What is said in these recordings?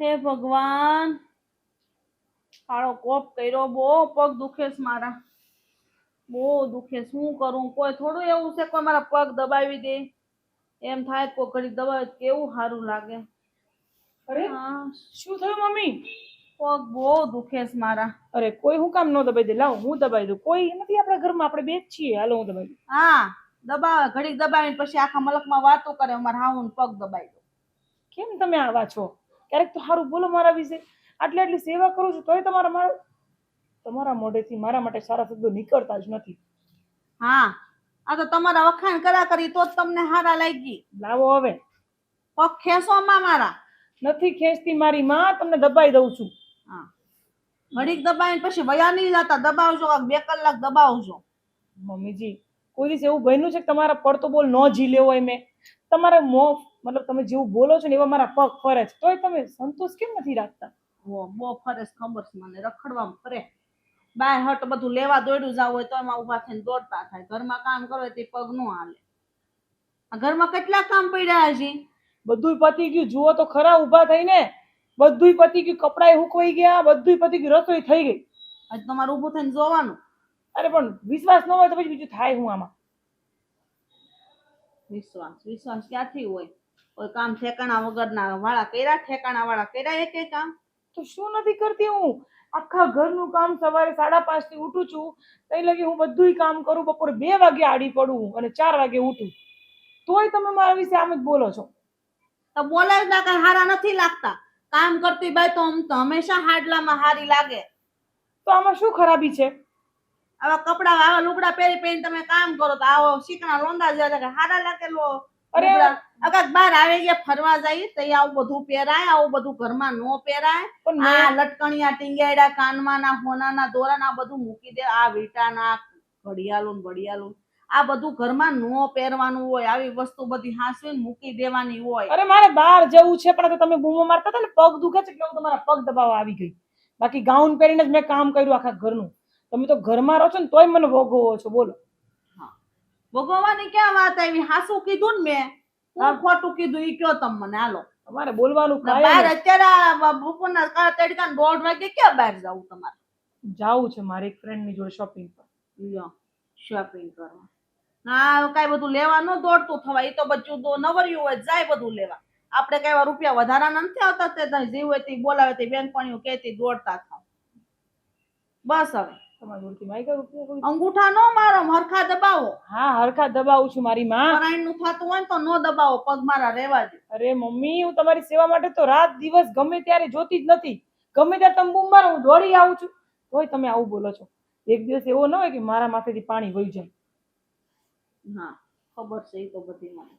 હે ભગવાન. કાળો કોપ કર્યો બહુ પગ દુખે છે મારા. બહુ દુખે શું કરું? કોઈ થોડું એવું છે? કોઈ મારા પગ દબાવી દે? એમ થાય કોઈ ઘડી દબાવે કેવું સારું લાગે? અરે હા, શું થયું મમ્મી? પગ બહુ દુખે છે મારા. અરે કોઈ હું કામ ન દબાઈ દે? લાવ હું દબાઈ દઉં. કોઈ નથી આપણા ઘરમાં આપણે બે જ છીએ. હાલો હું દબાઈ દઉં. હા દબાવે. ઘડીક દબાવીને પછી આખા મલકમાં વાતો કરે મારા હાઉન પગ દબાઈ દો કેમ તમે આવા છો? ક્યારેક તો સારું બોલો મારા વિશે. આટલી આટલી સેવા કરું છું તોય તમારા મારા તમારા મોઢેથી મારા માટે સારા શબ્દો નીકળતા જ નથી. હા આ તો તમારા વખાણ કરા કરી તો જ તમને હારા લાગી. લાવો હવે. પગ ખેંચો માં મારા. નથી ખેંચતી મારી માં તમને દબાઈ દઉં છું. હા. ઘડીક દબાવીને પછી વયા નહીં જતા દબાવજો બે કલાક દબાવજો. મમ્મીજી કોઈ દિવસ એવું બન્યું છે કે તમારા પડતો બોલ ન લેવો હોય મેં? તમારે મો મતલબ તમે જેવું બોલો છો ને એવા મારા પગ ફરે છે. તોય તમે સંતોષ કેમ નથી રાખતા? બહુ ફરે છે ખબર છે મને. રખડવામાં ફરે. બાય હટ બધું લેવા દોડ્યું જાવ હોય તો એમાં ઊભા થઈને દોડતા થાય. ઘરમાં કામ કરો તે પગ નો હાલે. આ ઘરમાં કેટલા કામ પડ્યા હજી? બધુંય પતી ગયું. જુઓ તો ખરા ઊભા થઈને બધુંય પતી ગયું. કપડાય હુકવાઈ ગયા બધુંય પતી ગયું. રસોઈ થઈ ગઈ. હજી તમારે ઊભું થઈને જોવાનું. અરે પણ વિશ્વાસ ન હોય તો પછી બીજું થાય હું આમાં? વિશ્વાસ વિશ્વાસ ક્યાંથી હોય? કોઈ કામ ઠેકાણા વગરના વાળા કર્યા ઠેકાણા વાળા કર્યા એક કામ? તો શું નથી કરતી હું? આખા ઘરનું કામ સવારે સાડા પાંચથી ઉઠું છું તઈ લગી હું બધુંય કામ કરું બપોરે બે વાગે આડી પડું અને ચાર વાગે ઉઠું. તોય તમે મારા વિશે આમ જ બોલો છો. તો બોલે જ ના કઈ હારા નથી લાગતા. કામ કરતી આમ તો હંમેશા હાડલામાં હારી લાગે. તો આમાં શું ખરાબી છે? આવા કપડા આવા લુગડા પહેરી પહેરી તમે કામ કરો તો આવો શીકણા લોંદા જેવા કે હારા લાગે લો. અરે અગર બહાર આવે ગયા ફરવા જાય તો આવું બધું પહેરાય આવું બધું ઘરમાં નો પહેરાય. આ લટકણિયા ટીંગાયડા કાનમાં ના હોનાના દોરાના બધું મૂકી દે આ ઘડિયાળું ને ઘડિયાળું આ બધું ઘરમાં નો પહેરવાનું હોય આવી વસ્તુ બધી હાંસવીને મૂકી દેવાની હોય. અરે મારે બહાર જવું છે પણ તમે બૂમો મારતા હતા ને પગ દુખે છે એટલે હું તમારા પગ દબાવવા આવી ગઈ. બાકી ગાઉન પહેરીને જ મેં કામ કર્યું આખા ઘરનું. તમે તો ઘરમાં રહો છો ને તોય મને ભોગવો છો બોલો. ભોગવવાની ક્યાં વાત આવી? હાસું કીધું ને મેં. ખોટું કીધું? ઈ કયો તમ મને? હાલો. તમારે બોલવાનું બહાર અત્યારે બપોરના કાળા તડકા દોઢ વાગે ક્યાં બહાર જવું તમારે? જવું છે મારી એક ફ્રેન્ડની જોડે શોપિંગ પર. લ્યો શોપિંગ કરવા. ના કાંઈ બધું લેવા ન દોડતું થવા એ તો બધું તો નવર્યું હોય જાય બધું લેવા. આપણે કઈ વાર રૂપિયા વધારાના નથી આવતા તે જીવ હોય તે બોલાવે તે બેનપણીઓ કહેતી દોડતા થાવ. બસ હવે. તમારી જોડેથી માઈ અંગૂઠા નો મારો હરખા દબાવો. હા હરખા દબાવું છું મારી માં. પરાયણનું થતું હોય તો નો દબાવો પગ મારા રહેવા દે. અરે મમ્મી હું તમારી સેવા માટે તો રાત દિવસ ગમે ત્યારે જોતી જ નથી. ગમે ત્યારે તમે બૂમ મારો હું દોડી આવું છું. તોય તમે આવું બોલો છો. એક દિવસ એવો ન હોય કે મારા માથેથી પાણી વહી જાય. હા ખબર છે એ તો બધી મને.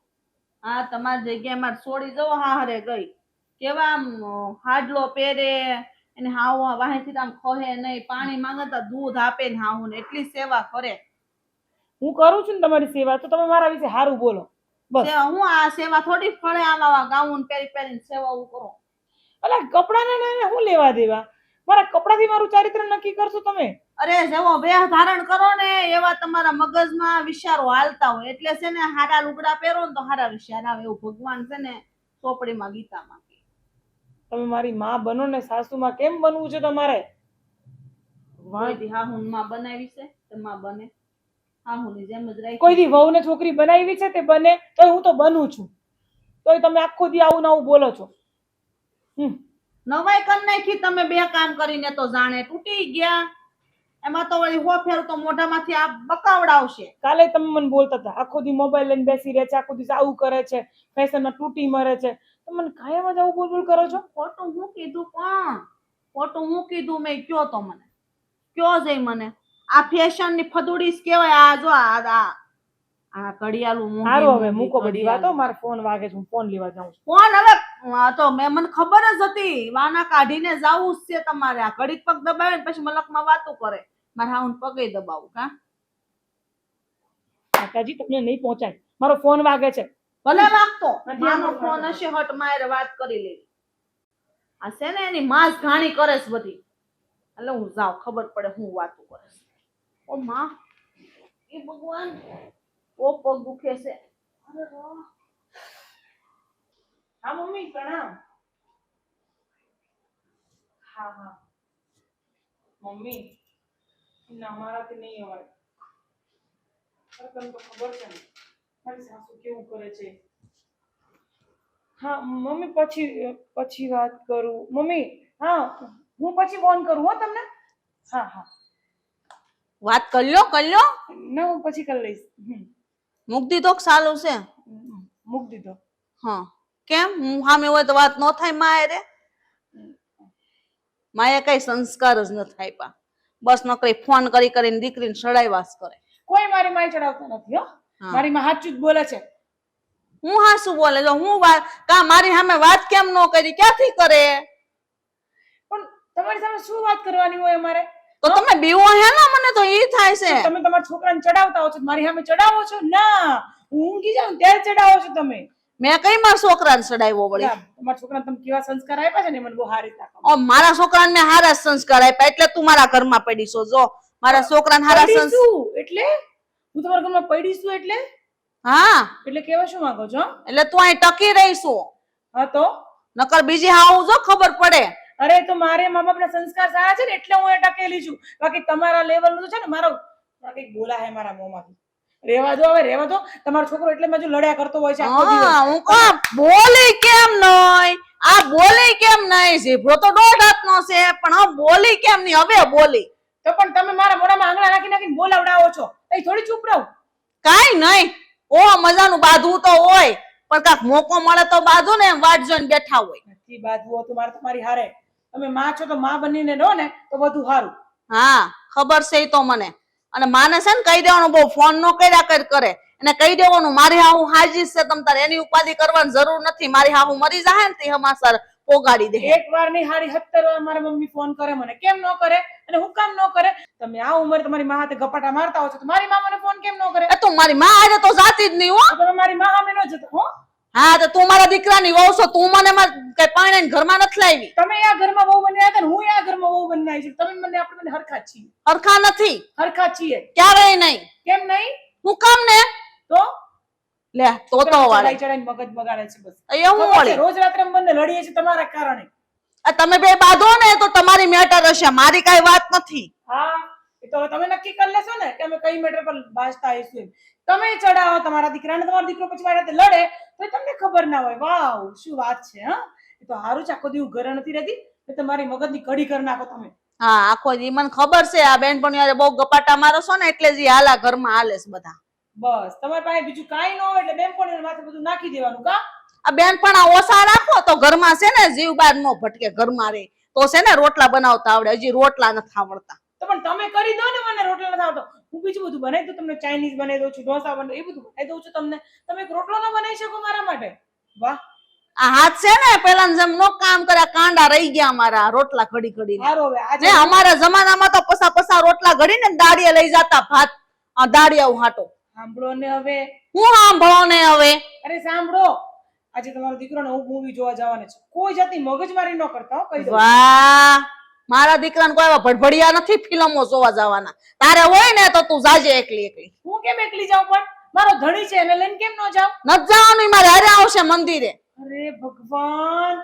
હા તમારી જગ્યાએ મારે છોડી જવો હા હરે ગઈ. કેવા આમ હાડલો પહેરે એને હાવ વાહેથી આમ ખોહે નહીં પાણી માંગતા દૂધ આપે ને હાવ ને એટલી સેવા કરે. હું કરું છું ને તમારી સેવા તો તમે મારા વિશે સારું બોલો. બસ. હું આ સેવા થોડી ફળે આવા ગાઉન પહેરી પહેરીને સેવાઓ કરો. એટલે કપડાને ને હું લેવા દેવા? મારા કપડાથી મારું ચારિત્ર નક્કી કરશો તમે? અરે જેવો વેહ ધારણ કરો ને એવા તમારા મગજમાં વિચારો હાલતા હોય. એટલે છે ને હારા લુગડા પહેરો ને તો હારા વિચાર આવે એવું ભગવાન છે ને ચોપડીમાં ગીતામાં. તમે મારી માં બનો ને સાસુમાં કેમ બનવું છે તમારે? કોઈ દી માં બનાવી છે તો માં બને. હાહુની જેમ જ રાખી કોઈ દી વહુ ને છોકરી બનાવી છે તે બને તો હું તો બનું છું. તોય તમે આખો દી આવું ને આવું બોલો છો. નવાઈ કર નાખી તમે બે કામ કરીને તો જાણે તૂટી ગયા. એમાં તો વળી હો ફેર તો મોઢામાંથી આ બકાવડાવશે. કાલે તમે મને બોલતા હતા આખો દી મોબાઈલ લઈને બેસી રહે છે આખો દિવસ આવું કરે છે ફેશનમાં તૂટી મરે છે. તો મને કાયમ જ આવું બોલ બોલ કરો છો? ખોટું હું કીધું પણ ખોટું હું કીધું મેં કયો તો મને? કયો જઈ મને? આ ફેશનની ફદુડી કેવાય આ જો આ આ ઘડિયાળું સારું હવે મૂકો બધી વાતો. મારો ફોન વાગે છે હું ફોન લેવા જાઉં છું. કોણ હવે આ તો મેં મને ખબર જ હતી. વાના કાઢીને જાવું જ છે તમારે. આ ઘડીક પગ દબાવે ને પછી મલકમાં વાતો કરે. મારે હાઉન પગે દબાવું કા? કાકાજી તમને નહીં પહોંચાય. મારો ફોન વાગે છે. ભલે વાગતો માનો ફોન હશે હટ મારે વાત કરી લેવી આ છે ને એની માસ ઘાણી કરે છે બધી. એટલે હું જાઉં ખબર પડે હું વાતું કરે છે. ઓ માં એ ભગવાન ઓ પગ દુખે છે. હા મમ્મી પ્રણામ. હા હા. મમ્મી ના મારાથી નહીં અવાય. તને તો ખબર છે ને. મારી સાસુ કેવું કરે છે? હા મમ્મી પછી પછી વાત કરું. મમ્મી હા હું પછી ફોન કરું હો તમને? હા હા. વાત કર્યો કર્યો ના હું પછી કરી લઈશ. મૂક દીધો કે સાલું છે? મૂકી દીધો. હા. કેમ? હું સામે હોય તો વાત ન થાય માય રે? માયા કઈ સંસ્કાર જ ન થાય પા બસ નકરી ફોન કરી કરીને દીકરીને સડાઈવાસ કરે. કોઈ મારી માય ચડાવતા નથી હા. મારી માં જ બોલે છે. હું હાસુ બોલે? જો હું કા મારી સામે વાત કેમ ન કરી? ક્યાંથી કરે? પણ તમારી સામે શું વાત કરવાની હોય અમારે? તો તમે બીવો હે ને મને તો ઈ થાય છે. તમે તમારા છોકરાને ચડાવતા હો છો? મારી સામે ચડાવો છો? ના. હું ઊંઘી જાઉં ત્યારે ચડાવો છો તમે. મેં કઈ મારા છોકરાને સડાવ્યો વળી? તમારા છોકરાને તમે કેવા સંસ્કાર આપ્યા છે ને? મને બહુ સારી ઓ મારા છોકરાને મેં હારા સંસ્કાર આપ્યા. એટલે તું મારા ઘરમાં પડી છો. જો મારા છોકરાને હારા સંસ્કાર એટલે? હું તમારા ઘરમાં પડીશું એટલે? હા. એટલે કેવા શું માંગો છો એટલે તું અહીં ટકી રહીશું. હા તો? નકર બીજી આવું જો ખબર પડે. અરે તો મારે મા બાપના સંસ્કાર સારા છે ને એટલે હું એ ટકેલી છું. બાકી તમારા લેવલનું છે ને મારો કંઈક બોલા હે મારા મોંમાંથી. રેવા દો હવે રેવા દો. તમારો છોકરો એટલે મેં લડ્યા કરતો હોય છે. હા હું કહું બોલે કેમ નહીં આ બોલે કેમ નહીં જીભો તો દોઢ હાથનો છે પણ આ બોલી કેમ નહીં હવે બોલી. તો પણ તમે મારા મોઢામાં આંગળા નાખી નાખીને બોલાવડાવો છો. એ થોડી ચૂપ રહો. કાઈ નહીં. ઓ મજાનું બાંધવું તો હોય પણ કાક મોકો મળે તો બાંધો ને એમ વાટ જોઈને બેઠા હોય. નથી બાજુઓ તો મારે તમારી હારે. તમે માં છો તો માં બનીને રહો ને તો બધું સારું. હા ખબર છે તો મને. અને માને છે ને કહી દેવાનું બહુ ફોન નો કર્યા કર કરે. એને કહી દેવાનું મારી હાહુ હાજી છે તમ તારે. એની ઉપાધિ કરવાની જરૂર નથી. મારી હાહુ મરી જાય ને તે હમાસર. પોગાડી દે. એક વારની હારી સત્તર વાર મારા મમ્મી ફોન કરે મને કેમ ન કરે અને હું કામ ન કરે? તમે આ ઉંમર તમારી માં હાથે ગપાટા મારતા હો છો તો મારી મા મને ફોન કેમ ન કરે? તો મારી મા આજે તો જાતી જ નહીં હો. તો તમે મારી મા સામે ન જતો હો? હા તો તું મારા દીકરાની વહુ છો તું મને કઈ પાણી ઘરમાં નથી લાવી. તમે આ ઘરમાં બહુ બની આવ્યા હું આ ઘરમાં બહુ બની આવી છું તમે મને આપણે મને હરખા છીએ. હરખા નથી. હરખા છીએ. ક્યારેય નહીં. કેમ નહીં? હું કામ ને? તો? લે તો તો વાળે ચડાઈ મગજ બગાડે છે બસ. અહીંયા હું વાળી. રોજ રાત્રે બંને લડીએ છે તમારા કારણે. આ તમે બે બાંધો ને તો તમારી મેટર હશે. મારી કઈ વાત નથી. હા તો તમે નક્કી કરી લેશો ને કે અમે કઈ મેટર પર બાજતા આવીશું. તમે ચડાવો તમારા દીકરાને તમારો દીકરો પછી મારી લડે તો તમને ખબર ના હોય. વાવ શું વાત છે હા? એ તો હારું છે આખો દિવસ ઘરે નથી રહેતી. તમારી મગજની કડી કરી નાખો તમે. હા આખો દી. મને ખબર છે આ બેન પણ બહુ ગપાટા મારો છો ને એટલે જ હાલા ઘરમાં હાલે છે બધા. બસ. તમારી પાસે બીજું કાંઈ ન હોય એટલે બેન પણ માથે બધું નાખી દેવાનું કા? આ બેન પણ આ ઓછા રાખો તો ઘરમાં છે ને જીવ બાર નો ભટકે ઘરમાં રે તો છે ને રોટલા બનાવતા આવડે હજી રોટલા નથી આવડતા. તો પણ તમે કરી દો ને મને રોટલા નથી આવતો હું બીજું બધું બનાવી દઉં તમને ચાઇનીઝ બનાવી દઉં છું ઢોસા બનાવી એ બધું બનાવી દઉં છું તમને. તમે એક રોટલો ન બનાવી શકો મારા માટે. વાહ. આ હાથ છે ને પેલા જેમ નો કામ કર્યા કાંડા રહી ગયા અમારા રોટલા ઘડી ઘડી ને અમારા જમાનામાં તો પસા પસા રોટલા ઘડીને દાડીએ લઈ જતા ભાત આ દાડિયા હાટો. સાંભળો ને હવે. હું સાંભળો ને હવે? અરે સાંભળો. આજે તમારો દીકરો ને હું મૂવી જોવા જવાનો છે. કોઈ જાતની મગજમારી ન કરતા હો કહી દઉં. વાહ! મારા દીકરાને કોઈ એવા ભડભડિયા નથી ફિલ્મો જોવા જવાના. તારે હોય ને તો તું જાજે એકલી એકલી. હું કેમ એકલી જાઉં પણ? મારો ધણી છે એને લઈને કેમ ન જાઉં? ન જવાનું મારે હારે આવશે મંદિરે. અરે ભગવાન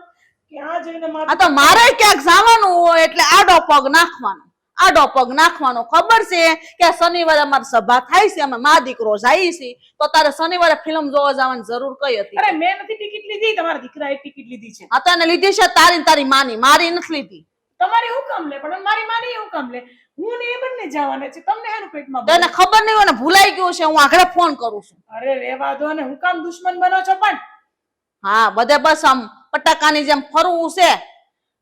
ક્યાં જઈને આ તો મારે ક્યાંક જવાનું હોય એટલે આડો પગ નાખવાનો. આડો પગ નાખવાનો ખબર છે કે શનિવારે અમારી સભા થાય છે અમે મા દીકરો જાય છે. તો તારે શનિવારે ફિલ્મ જોવા જવાની જરૂર કઈ હતી? અરે મેં નથી ટિકિટ લીધી તમારા દીકરાએ ટિકિટ લીધી છે. હા તને લીધી છે તારી તારી માની. મારી નથી લીધી. તમારી હું કામ લે પણ મારી માની હુકમ કામ લે. હું ને એ બંને જવાના છે તમને એનું પેટમાં તને ખબર નહીં હોય ને ભૂલાઈ ગયું છે હું આગળ ફોન કરું છું. અરે રેવા દો ને હું કામ દુશ્મન બનો છો પણ. હા બધે બસ આમ પટાકાની જેમ ફરવું છે.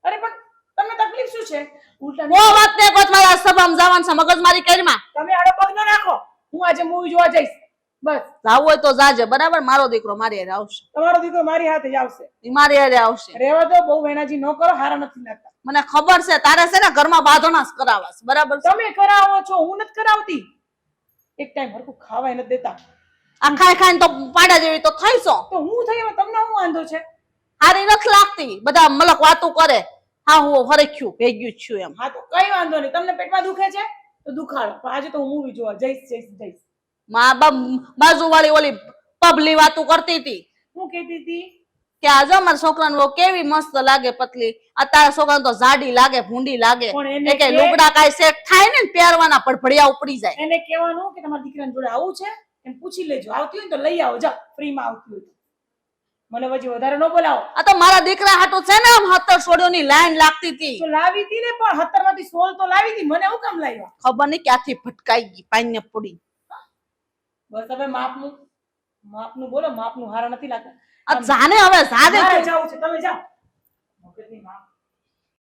અરે પણ તમને તકલીફ શું છે? વાત ને મારા સભામાં જવાનું છે મગજમારી કરીમાં. તમે આડો પગ ન નાખો. હું આજે મૂવી જોવા જઈશ. બસ. જાવું હોય તો જાજે બરાબર? મારો દીકરો મારી હારે આવશે. તમારો દીકરો મારી હાથે જ આવશે. ઈ મારી હારે આવશે. રેવા દો બહુ વેનાજી નો કરો હારા નથી લાગતા. મને ખબર છે તારે છે ને ઘરમાં બાંધોના જ કરાવવા બરાબર તમે કરાવો છો હું નથી કરાવતી. એક ટાઈમ હરખું ખાવાય નથી દેતા. આ ખાઈ ખાઈને તો પાડા જેવી તો થઈ છો તો હું થઈ તમને હું વાંધો છે? હારી નથી લાગતી. બધા મલક વાતું કરે. હા હું ફરેખ્યું ભેગ્યું છું એમ. હા તો કઈ વાંધો નહીં. તમને પેટમાં દુખે છે? તો દુખાડો. પણ આજે તો હું મૂવી જોવા જઈશ જઈશ જઈશ. મા બાજુ વાળી ઓલી પબલી વાતું કરતી હતી. હું કહેતી હતી? કે આજે જો મારા છોકરાને વહુ કેવી મસ્ત લાગે પતલી. આ તારા છોકરાને તો જાડી લાગે ભૂંડી લાગે. પણ એ કે લુગડા કાઈ સેટ થાય ને પહેરવાના પહેરવાના પડભડિયા ઉપડી જાય. એને કહેવાનું કે તમારા દીકરાની જોડે આવું છે? એમ પૂછી લેજો. આવતી હોય તો લઈ આવો. જા ફ્રીમાં આવતી હોય મને પછી વધારે ન બોલાવો. આ તો મારા દીકરા હાટુ છે ને આમ હતર સોડિયોની લાઈન લાગતી હતી. તો લાવી હતી ને પણ હતરમાંથી સોળ તો લાવી હતી. મને હું કામ લાવ્યા ખબર નહીં ક્યાંથી ભટકાઈ ગઈ પાઈને પડી. બસ હવે માપનું માપનું બોલો માપનું હારા નથી લાગતા. આ જાને હવે જાને જાવ છે તમે જાઓ. મગજની માપ